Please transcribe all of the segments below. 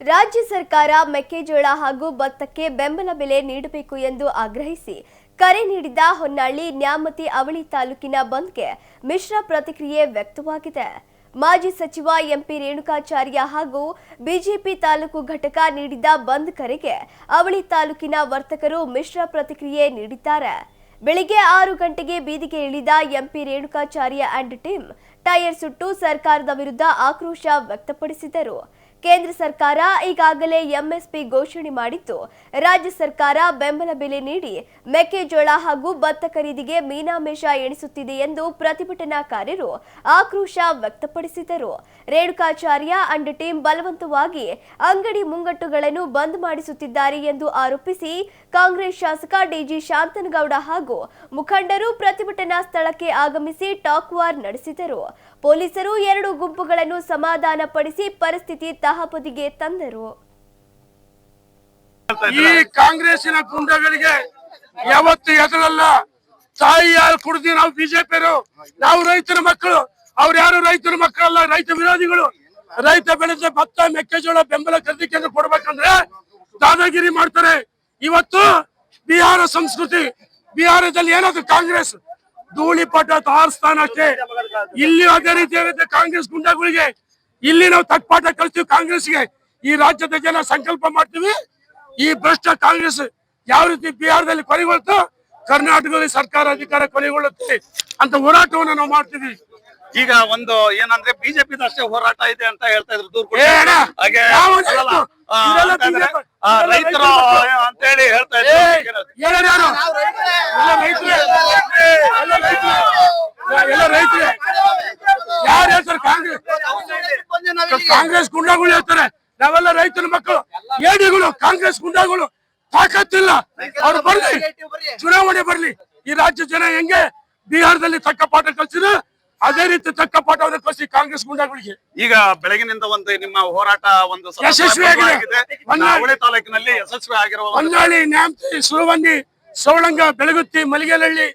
ರಾಜ್ಯ ಸರ್ಕಾರ ಮೆಕ್ಕೆಜೋಳ ಹಾಗೂ ಭತ್ತಕ್ಕೆ ಬೆಂಬಲ ಬೆಲೆ ನೀಡಬೇಕು ಎಂದು ಆಗ್ರಹಿಸಿ ಕರೆ ನೀಡಿದ ಹೊನ್ನಾಳಿ ನ್ಯಾಮತಿ ಅವಳಿ ತಾಲೂಕಿನ ಬಂದ್ಗೆ ಮಿಶ್ರ ಪ್ರತಿಕ್ರಿಯೆ ವ್ಯಕ್ತವಾಗಿದೆ. ಮಾಜಿ ಸಚಿವ ಎಂಪಿ ರೇಣುಕಾಚಾರ್ಯ ಹಾಗೂ ಬಿಜೆಪಿ ತಾಲೂಕು ಘಟಕ ನೀಡಿದ ಬಂದ್ ಕರೆಗೆ ಅವಳಿ ತಾಲೂಕಿನ ವರ್ತಕರು ಮಿಶ್ರ ಪ್ರತಿಕ್ರಿಯೆ ನೀಡಿದ್ದಾರೆ. ಬೆಳಿಗ್ಗೆ ಆರು ಗಂಟೆಗೆ ಬೀದಿಗೆ ಇಳಿದ MP Renukacharya and team tyre ಸುಟ್ಟು ಸರ್ಕಾರದ ವಿರುದ್ಧ ಆಕ್ರೋಶ ವ್ಯಕ್ತಪಡಿಸಿದರು. ಕೇಂದ್ರ ಸರ್ಕಾರ ಈಗಾಗಲೇ ಎಂಎಸ್ಪಿ ಘೋಷಣೆ ಮಾಡಿದ್ದು ರಾಜ್ಯ ಸರ್ಕಾರ ಬೆಂಬಲ ಬೆಲೆ ನೀಡಿ ಮೆಕ್ಕೆಜೋಳ ಹಾಗೂ ಭತ್ತ ಖರೀದಿಗೆ ಮೀನಾಮೇಷ ಎಣಿಸುತ್ತಿದೆ ಎಂದು ಪ್ರತಿಭಟನಾಕಾರರು ಆಕ್ರೋಶ ವ್ಯಕ್ತಪಡಿಸಿದರು. ರೇಣುಕಾಚಾರ್ಯ ಅಂಡ್ ಟೀಮ್ ಬಲವಂತವಾಗಿ ಅಂಗಡಿ ಮುಂಗಟ್ಟುಗಳನ್ನು ಬಂದ್ ಮಾಡಿಸುತ್ತಿದ್ದಾರೆ ಎಂದು ಆರೋಪಿಸಿ ಕಾಂಗ್ರೆಸ್ ಶಾಸಕ ಡಿಜಿ ಶಾಂತನಗೌಡ ಹಾಗೂ ಮುಖಂಡರು ಪ್ರತಿಭಟನಾ ಸ್ಥಳಕ್ಕೆ ಆಗಮಿಸಿ ಟಾಕ್ ವಾರ್ ನಡೆಸಿದರು. ಪೊಲೀಸರು ಎರಡು ಗುಂಪುಗಳನ್ನು ಸಮಾಧಾನಪಡಿಸಿ ಪರಿಸ್ಥಿತಿ ತಹಬದಿಗೆ ತಂದರು. ಈ ಕಾಂಗ್ರೆಸ್ಸಿನ ಗುಂಡಗಳಿಗೆ ಯಾವತ್ತು ಎದುರಲ್ಲ. ತಾಯಿ ಯಾರು ಕುಡ್ದಿ ನಾವು ಬಿಜೆಪಿಯರು, ನಾವು ರೈತರ ಮಕ್ಕಳು. ಅವ್ರು ಯಾರು ರೈತರ ಮಕ್ಕಳಲ್ಲ, ರೈತ ವಿರೋಧಿಗಳು. ರೈತ ಬೆಳೆದ ಭತ್ತ, ಮೆಕ್ಕೆಜೋಳ ಬೆಂಬಲ ಖರೀದಿ ಕೇಂದ್ರ ಕೊಡ್ಬೇಕಂದ್ರೆ ದಾದಾಗಿರಿ ಮಾಡ್ತಾರೆ. ಇವತ್ತು ಬಿಹಾರ ಸಂಸ್ಕೃತಿ, ಬಿಹಾರದಲ್ಲಿ ಏನಾದ್ರು ಕಾಂಗ್ರೆಸ್ ಧೂಳಿಪಟ ತಾರಿಸ್ತಾನ ಸ್ಥಾನಕ್ಕೆ ಇಲ್ಲಿ ಅದೇ ರೀತಿ ಕಾಂಗ್ರೆಸ್ ಗುಂಡಗಳಿಗೆ. ಇಲ್ಲಿ ನಾವು ತಟ್ಪಾಟ ಕಾಂಗ್ರೆಸ್ ಕಾಂಗ್ರೆಸ್ಗೆ ಈ ರಾಜ್ಯದ ಜನ ಸಂಕಲ್ಪ ಮಾಡ್ತೀವಿ. ಈ ಭ್ರಷ್ಟ ಕಾಂಗ್ರೆಸ್ ಯಾವ ರೀತಿ ಬಿಹಾರದಲ್ಲಿ ಕೊನೆಗೊಳ್ತು ಕರ್ನಾಟಕದಲ್ಲಿ ಸರ್ಕಾರ ಅಧಿಕಾರ ಕೊನೆಗೊಳ್ಳುತ್ತೆ ಅಂತ ಹೋರಾಟವನ್ನು ನಾವು ಮಾಡ್ತೀವಿ. ಈಗ ಒಂದು ಏನಂದ್ರೆ ಬಿಜೆಪಿ ಅಷ್ಟೇ ಹೋರಾಟ ಇದೆ ಅಂತ ಹೇಳ್ತಾ ಇದ್ರು ದೂರ ಹಾಗೆ ರೈತರು? ಅಂತ ಹೇಳಿ ಹೇಳ್ತಾ ಇದ್ರು ಹೇಳೋರು ಯಾರು? ಎಲ್ಲ ರೈತರೇ. ಎಲ್ಲ ರೈತರೇ. ಎಲ್ಲ ರೈತರೇ ಯಾರು ಹೇಳ್ತಾರೆ ಕಾಂಗ್ರೆಸ್ ಕಾಂಗ್ರೆಸ್ ಗುಂಡಾಗಳು ಹೇಳ್ತಾರೆ ನಾವೆಲ್ಲ ರೈತರ ಮಕ್ಕಳು ಏಡಿಗಳು ಕಾಂಗ್ರೆಸ್ ಗುಂಡಾಗಳು ತಾಕತ್ತಿಲ್ಲ. ಅವ್ರು ಬರ್ಲಿ ಚುನಾವಣೆ ಬರ್ಲಿ. ಈ ರಾಜ್ಯ ಜನ ಹೆಂಗೆ ಬಿಹಾರದಲ್ಲಿ ತಕ್ಕ ಪಾಠ ಕಲ್ಸಿದ್ರು ಅದೇ ರೀತಿ ತಕ್ಕ ಪಾಠವನ್ನು ಕಲಿಸಿ ಕಾಂಗ್ರೆಸ್ ಗುಂಡಾಗಳಿಗೆ. ಈಗ ಬೆಳಗಿನಿಂದ ಒಂದು ನಿಮ್ಮ ಹೋರಾಟ ಒಂದು ಯಶಸ್ವಿ ಯಶಸ್ವಿಯಾಗಿದೆ. ಆಗಿದೆ. ತಾಲೂಕಿನಲ್ಲಿ ಯಶಸ್ವಿ ಆಗಿರುವ ಹೊನ್ನಾಳಿ ನ್ಯಾಮತಿ ಸುರವಂದಿ ಸವಳಂಗ ಬೆಳಗುತ್ತಿ ಮಲಿಗೆಲಹಳ್ಳಿ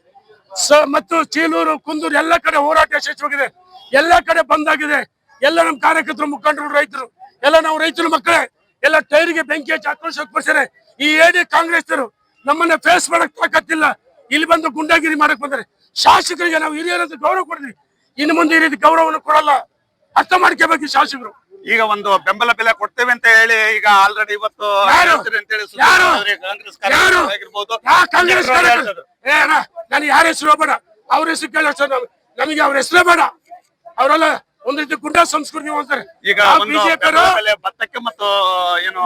ಸ- ಮತ್ತು ಚೀಲೂರು ಕುಂದೂರು ಎಲ್ಲ ಕಡೆ ಹೋರಾಟ ಯಶಸ್ವಿಯಾಗಿದೆ. ಎಲ್ಲ ಕಡೆ ಬಂದಾಗಿದೆ ಎಲ್ಲ ನಮ್ಮ ಕಾರ್ಯಕರ್ತರು ಮುಖಂಡರು ರೈತರು. ಎಲ್ಲ ನಾವು ರೈತರ ಮಕ್ಕಳೇ. ಎಲ್ಲ ಟೈರಿಗೆ ಬೆಂಕಿ ಹಚ್ಚಿ ಆಕ್ರೋಶ ಈ ಏಡಿ ಕಾಂಗ್ರೆಸ್ ನಮ್ಮನ್ನ ಫೇಸ್ ಮಾಡಕ್ ತಾಕತ್ತಿಲ್ಲ. ಇಲ್ಲಿ ಬಂದು ಗುಂಡಾಗಿರಿ ಮಾಡಕ್ ಬಂದರೆ ಶಾಸಕರಿಗೆ ನಾವು ಹಿರಿಯರಂತ ಗೌರವ ಕೊಡ್ತೀವಿ. ಇನ್ನು ಮುಂದೆ ಈ ರೀತಿ ಗೌರವವನ್ನು ಕೊಡಲ್ಲ. ಅರ್ಥ ಮಾಡ್ಕೋಬೇಕು ಶಾಸಕರು. ಈಗ ಒಂದು ಬೆಂಬಲ ಬೆಲೆ ಕೊಡ್ತೇವೆ ಅಂತ ಹೇಳಿ ಈಗ ಆಲ್ರೆಡಿ ಇವತ್ತು ಕಾಂಗ್ರೆಸ್ ನಾನು ಯಾರ? ಹೆಸರು ಬೇಡ. ಅವ್ರ ಹೆಸರು ಕೇಳ ನಮಗೆ ಅವ್ರ ಹೆಸರೇ ಬೇಡ. ಅವರೆಲ್ಲ ಒಂದ್ ರೀತಿ ಗುಂಡಾ ಸಂಸ್ಕೃತಿ ಅಂತಾರೆ. ಈಗ ಭತ್ತಕ್ಕೆ ಮತ್ತು ಏನು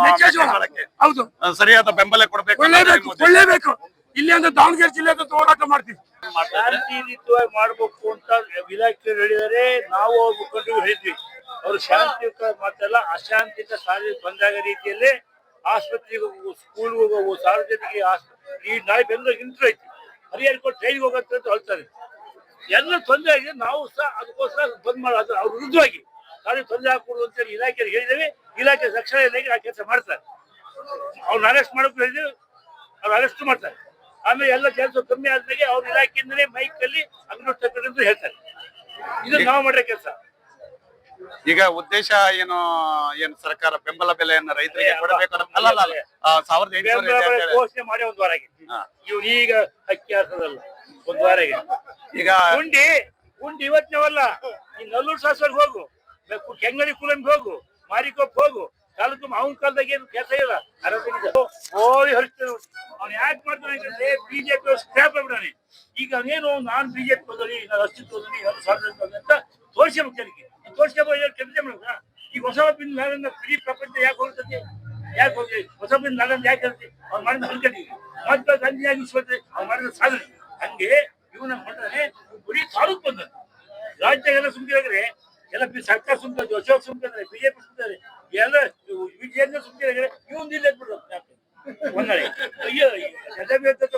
ಹೌದು. ಸರಿಯಾದ ಬೆಂಬಲ ಕೊಡಬೇಕು ಕೊಳ್ಳೇಬೇಕು ಕೊಳ್ಳೇಬೇಕು ಇಲ್ಲಿ ಅಂದ್ರೆ ದಾವಣಗೆರೆ ಜಿಲ್ಲೆ ಅಂತ ಹೋರಾಟ ಮಾಡ್ತೀವಿ. ಶಾಂತಿಯುತವಾಗಿ ಮಾಡ್ಬೇಕು ಅಂತ ಇಲಾಖೆ ಹೇಳಿದರೆ ನಾವು ಅವ್ರ ಮುಖಂಡರು ಹೇಳ್ತೀವಿ ಅವ್ರು ಶಾಂತಿಯುತ ಮಾತಲ್ಲ ಅಶಾಂತಿಯುತ ಸಾರ್ವಜನಿಕ ಬಂದಾಗ ರೀತಿಯಲ್ಲಿ ಆಸ್ಪತ್ರೆಗೆ ಹೋಗು ಸ್ಕೂಲ್ಗೆ ಹೋಗುವ ಸಾರ್ವಜನಿಕ ಆಸ್ಪತ್ರೆ ಈ ನಾಯಿ ಬೆಂದ್ರೆ ಇಂಟ್ರೈತಿ ಐತಿ ಟ್ರೈನ್ ಕೊಟ್ಟು ಟ್ರೈನ್ಗೆ ಹೋಗಂತ ಹೇಳ್ತಾರೆ. ಎಲ್ಲ ತೊಂದರೆ ಆಗಿದೆ ನಾವು ಸಹ ಅದಕ್ಕೋಸ್ಕರ ಬಂದ್ ಮಾಡೋದು ಅವ್ರ ವಿರುದ್ಧವಾಗಿ ಸಾರಿ ತೊಂದರೆ ಅಂತ ಹೇಳಿ ಇಲಾಖೆಗೆ ಹೇಳಿದ್ದೇವೆ. ಇಲಾಖೆ ರಕ್ಷಣೆ ಇಲಾಖೆ ಆ ಕೆಲಸ ಮಾಡ್ತಾರೆ. ಅವ್ರನ್ನ ಅರೆಸ್ಟ್ ಮಾಡೋಕೆ ಹೇಳಿದ್ರು ಅವ್ರು ಅರೆಸ್ಟ್ ಮಾಡ್ತಾರೆ. ಆಮೇಲೆ ಎಲ್ಲ ಕೆಲಸ ಕಮ್ಮಿ ಆದ್ಮೇಲೆ ಅವ್ರ ಇಲಾಖೆಯಿಂದಲೇ ಮೈಕ್ ಅಲ್ಲಿ ಅಂಗಡಿ ಅಂತ ಹೇಳ್ತಾರೆ. ಇದು ನಾವು ಮಾಡೋ ಕೆಲಸ. ಈಗ ಉದ್ದೇಶ ಏನು ಏನು ಸರ್ಕಾರ ಬೆಂಬಲ ಬೆಲೆಯನ್ನ ರೈತರಿಗೆ ಕೊಡಬೇಕು ಅಲ್ಲ ಸಾವಿರದ ಘೋಷಣೆ ಮಾಡಿ ಒಂದು ವಾರ ಆಗಿದೆ. ಇವ್ರು ಈಗ ಅಕ್ಕಿ ಹಾಕೋದಲ್ಲ ಒಂದ್ ಈಗ ಉಂಡಿ ಉಂಡಿ ಇವತ್ತಿನವಲ್ಲ. ಈ ನಲ್ಲೂರು ಸಾಸ್ವರ್ಗೆ ಹೋಗು. ಕೆಂಗಡಿ ಕುಲಂಬಿ ಹೋಗು. ಮಾರಿಕೊಪ್ಪ ಹೋಗು. ಕಾಲಕ್ಕೆ ಅವನ ಕಾಲದಾಗ ಏನು ಕೆಲಸ ಇಲ್ಲ. ಹೋಗಿ ಓಡಿ ಹರಿಸ್ತಾನೆ ಅವ್ನು ಯಾಕೆ ಮಾಡ್ತಾನೆ ಅಂತಂದ್ರೆ ಬಿಜೆಪಿ ಸ್ಕ್ರಾಪ್ ಆಗ್ಬಿಡಾನೆ ಈಗ ಅವನೇನು ನಾನು ಬಿಜೆಪಿ ಹೋದಲ್ಲಿ ನಾನು ಅಸ್ತಿತ್ವದಲ್ಲಿ ನಾನು ಸ್ವಾತಂತ್ರ್ಯ ಅಂತ ತೋರಿಸ್ಬೇಕು ಜನಕ್ಕೆ ತೋರಿಸ್ಕೊಂಡು ಕೆಲಸ ಮಾಡ ಈಗ ಹೊಸ ಬಿಂದು ನಾಳೆ ಇಡೀ ಪ್ರಪಂಚ ಯಾಕೆ ಹೋಗ್ತದೆ? ಯಾಕೆ ಹೋಗಿ ಹೊಸ ಬಿಂದು ನಾಳೆ ಯಾಕೆ ಅವ್ರು ಅವ್ನು ಮಾಡಿದ ಅನ್ಕೊಂಡಿದ್ದೀವಿ ಮತ್ತೆ ಸಂಜೆಯಾಗಿ ವಿಶ್ವತೆ ಅವ್ನು ಮಾಡಿದ ಸಾಧನೆ. ಹಂಗೆ ಇವನ ಮಾಡ್ತಾನೆ ಬರೀ ತಾಲೂಕು ಬಂದದ್ದು ರಾಜ್ಯ ಎಲ್ಲ ಸುಮ್ಕಿದ್ರೆ ಎಲ್ಲ ಸರ್ಕಾರ ಸುಮ್ಕಿದ್ರೆ ಅಶೋಕ್ ಸುಮ್ಕಂದ್ರೆ ಬಿಜೆಪಿ ಸುಮ್ಕಿದ್ರೆ ಎಲ್ಲ ವಿಜಯೇಂದ್ರ ಸುಮ್ಕಿದ್ರೆ ಇವನ್ ಇಲ್ಲ ಬಿಡ್ರು ಒಂದಳೆ ಅಯ್ಯೋ ಗದಗ